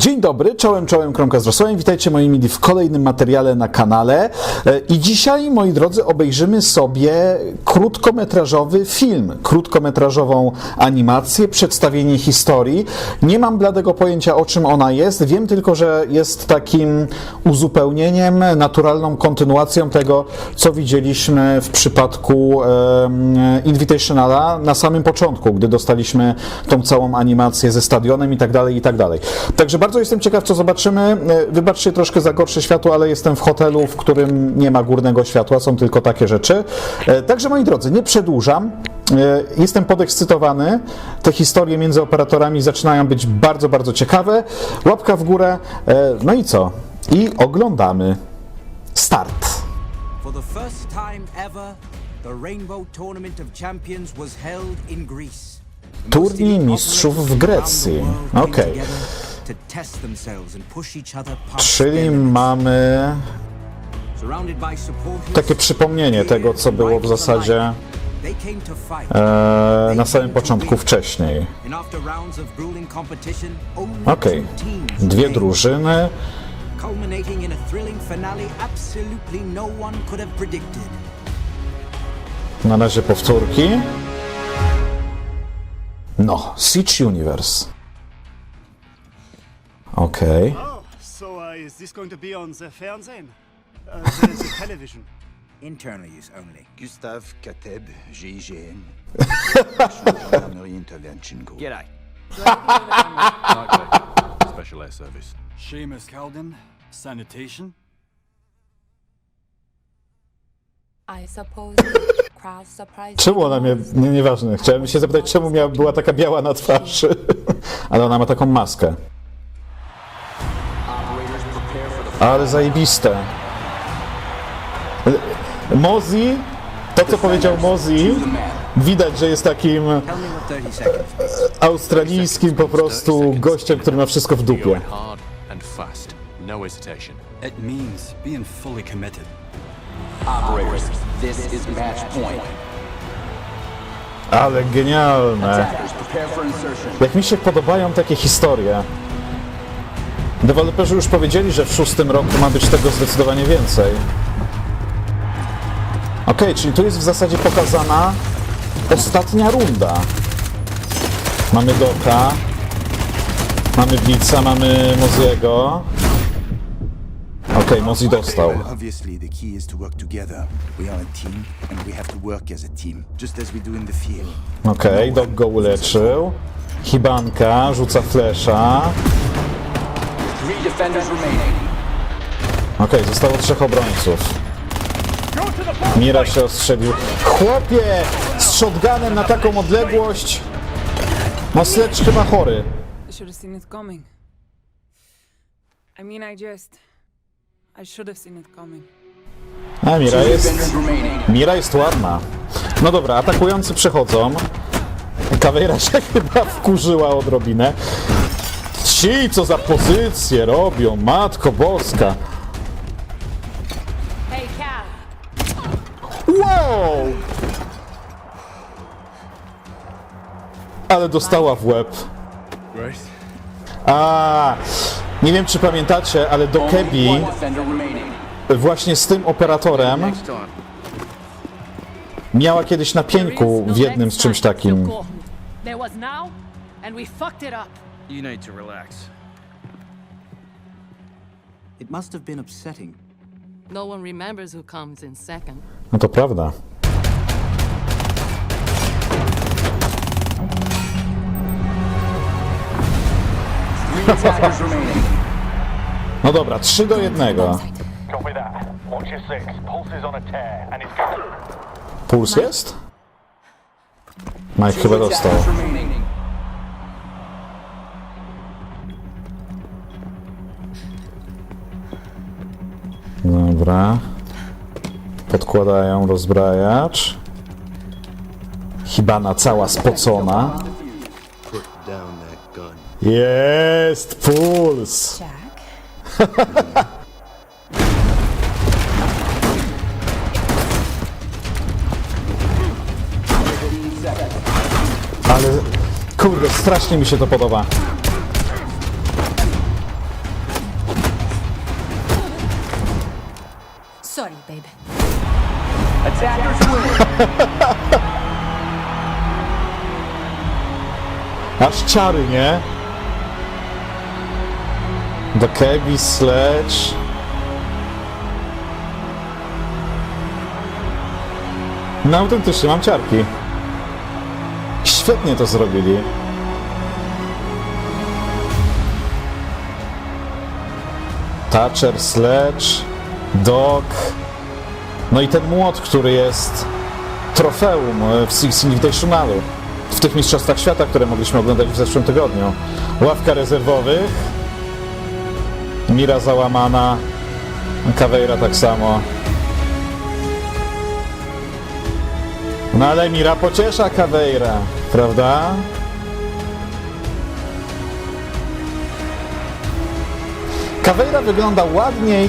Dzień dobry, czołem, czołem, kromka z Rosłem. Witajcie moi mili w kolejnym materiale na kanale. E, I dzisiaj, moi drodzy, obejrzymy sobie krótkometrażowy film, krótkometrażową animację, przedstawienie historii. Nie mam bladego pojęcia, o czym ona jest. Wiem tylko, że jest takim uzupełnieniem, naturalną kontynuacją tego, co widzieliśmy w przypadku em, Invitationala na samym początku, gdy dostaliśmy tą całą animację ze stadionem i tak dalej, i tak dalej. Także bardzo jestem ciekaw, co zobaczymy. E, Wybaczcie troszkę za gorsze światło, ale jestem w hotelu, w którym nie ma górnego światła, są tylko takie rzeczy. E, Także moi drodzy, nie przedłużam. E, Jestem podekscytowany. Te historie między operatorami zaczynają być bardzo, bardzo ciekawe. Łapka w górę. No i co? I oglądamy. Start. For the first time ever, the Rainbow Tournament of Champions was held in Greece. Turniej mistrzów w Grecji. Okej. To test themselves and push each other past Czyli mamy takie przypomnienie tego, co było w zasadzie e, na samym początku wcześniej. Teams dwie drużyny. no. Na razie powtórki. No, Siege Universe. Okej. Oh, so uh, is this going to be on the Fernsehen? Uh, the, the television? Internal use only. Gustave Kateb, GIGN. Gendarmerie Intervention Group. G'day. Special Air Service. Seamus Calden, sanitation? I suppose crowd surprise. Czemu ona mnie... Nie, nieważne. Chciałem się zapytać, czemu miała, była taka biała na twarzy. Ale ona ma taką maskę. Ale zajebiste. Mozi, to co powiedział Mozi, widać, że jest takim Tell me what 30 seconds means. australijskim po prostu gościem, który ma wszystko w dupie. it hard and fast. No hesitation. It means being fully committed. Operators, this is match point. Ale genialne. Jak mi się podobają takie historie. Deweloperzy już powiedzieli, że w szóstym roku ma być tego zdecydowanie więcej. Okej, czyli tu jest w zasadzie pokazana ostatnia runda. Mamy Doka, mamy Blitza, mamy Moziego. Okej, Mozi dostał. Well, obviously, the key is to work together. We are a team, and we have to work as a team, just as we do in the field. Okej, Dok go uleczył. Hibanka rzuca flesza. Three defenders remaining. Okej, zostało trzech obrońców. Mira się ostrzelił. Chłopie! Z shotgunem na taką odległość! Sledge chyba chory. I should have seen it coming. I mean, I just. I should have seen it coming. A Mira jest... Mira jest ładna. No dobra, atakujący przechodzą. Kawejra się chyba wkurzyła odrobinę. Ci, co za pozycję robią, matko boska. Wow! Ale dostała w łeb. A, nie wiem czy pamiętacie, ale do Kebi właśnie z tym operatorem miała kiedyś na pieńku w jednym z czymś takim. There was now, and we fucked it up. You need to relax. It must have been upsetting. No one remembers who comes in second. No to prawda. Three attackers remaining. No dobra, 3 do 1. Copy that. Watch your six. Pulse is on a tear and it's going. Puls jest? Mike chyba dostał. attackers remaining. Dobra. Podkładają rozbrajacz. Hibana cała spocona. Jest puls! Ale kurde, strasznie mi się to podoba. Aż ciary, nie? Do Kebi, Sledge. No autentycznie, mam ciarki. Świetnie to zrobili. Thatcher, Sledge, Dog. No i ten młot, który jest trofeum e, w Six Invitationalu. W tych Mistrzostwach Świata, które mogliśmy oglądać w zeszłym tygodniu. Ławka rezerwowych. Mira załamana. Caveira tak samo. No ale Mira pociesza Caveira, prawda? Caveira wygląda ładniej.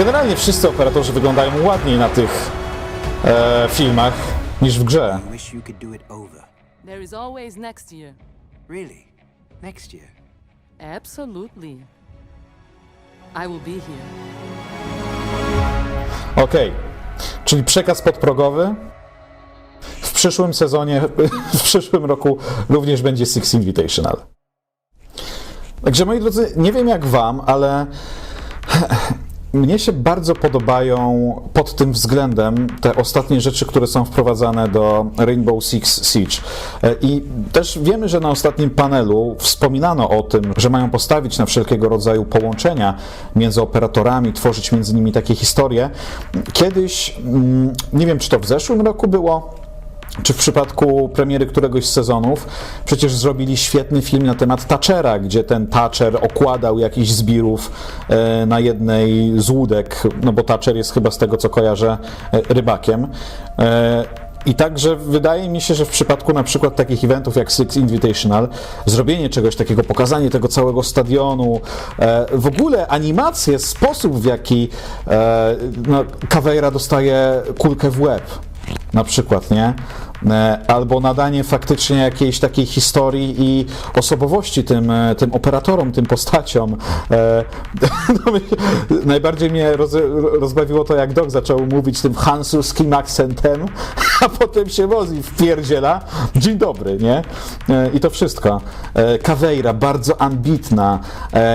Generalnie wszyscy operatorzy wyglądają ładniej na tych e, filmach niż w grze. There is always next year. Really? Next year? Absolutely. I will be here. Okej, czyli przekaz podprogowy. W przyszłym sezonie, w przyszłym roku również będzie Six Invitational. Także moi drodzy, nie wiem jak wam, ale mnie się bardzo podobają pod tym względem te ostatnie rzeczy, które są wprowadzane do Rainbow Six Siege. E, I też wiemy, że na ostatnim panelu wspominano o tym, że mają postawić na wszelkiego rodzaju połączenia między operatorami, tworzyć między nimi takie historie. Kiedyś, mm, nie wiem czy to w zeszłym roku było, czy w przypadku premiery któregoś z sezonów, przecież zrobili świetny film na temat Thatchera, gdzie ten Thatcher okładał jakiś zbirów e, na jednej z łódek, no bo Thatcher jest chyba z tego co kojarzę e, rybakiem. E, I także wydaje mi się, że w przypadku na przykład takich eventów jak Six Invitational, zrobienie czegoś takiego, pokazanie tego całego stadionu, w ogóle animacje, sposób w jaki e, no, Caveira dostaje kulkę w łeb, na przykład, nie? E, Albo nadanie faktycznie jakiejś takiej historii i osobowości tym, e, tym operatorom, tym postaciom. E, No, najbardziej mnie roz, rozbawiło to, jak Doc zaczął mówić tym francuskim akcentem, a potem się wozi wpierdziela. Dzień dobry, nie? I to wszystko. Caveira, bardzo ambitna.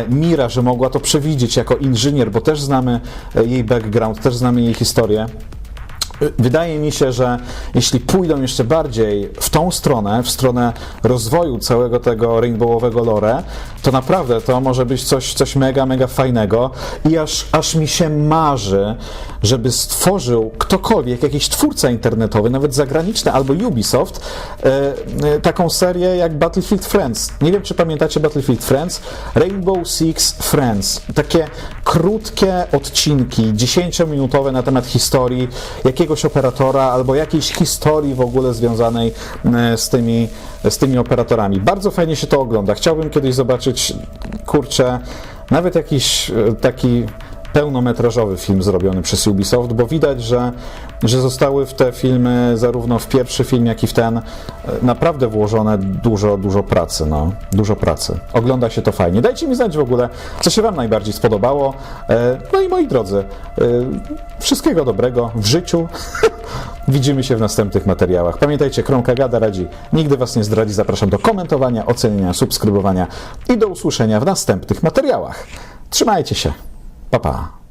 Mira, że mogła to przewidzieć jako inżynier, bo też znamy jej background, też znamy jej historię. Wydaje mi się, że jeśli pójdą jeszcze bardziej w tą stronę, w stronę rozwoju całego tego rainbowowego lore, to naprawdę to może być coś, coś mega, mega fajnego i aż, aż mi się marzy, żeby stworzył ktokolwiek, jakiś twórca internetowy, nawet zagraniczny albo Ubisoft, e, e, taką serię jak Battlefield Friends. Nie wiem, czy pamiętacie Battlefield Friends? Rainbow Six Friends. Takie krótkie odcinki, 10-minutowe na temat historii jakiegoś operatora albo jakiejś historii w ogóle związanej e, z tymi, z tymi operatorami. Bardzo fajnie się to ogląda. Chciałbym kiedyś zobaczyć, kurczę, nawet jakiś e, taki pełnometrażowy film zrobiony przez Ubisoft, bo widać, że, że zostały w te filmy, zarówno w pierwszy film, jak i w ten, e, naprawdę włożone dużo, dużo pracy, no, dużo pracy. Ogląda się to fajnie. Dajcie mi znać w ogóle, co się Wam najbardziej spodobało. E, No i moi drodzy, e, wszystkiego dobrego w życiu. Widzimy się w następnych materiałach. Pamiętajcie, Kromka Gada radzi, nigdy Was nie zdradzi. Zapraszam do komentowania, oceniania, subskrybowania i do usłyszenia w następnych materiałach. Trzymajcie się. 爸爸。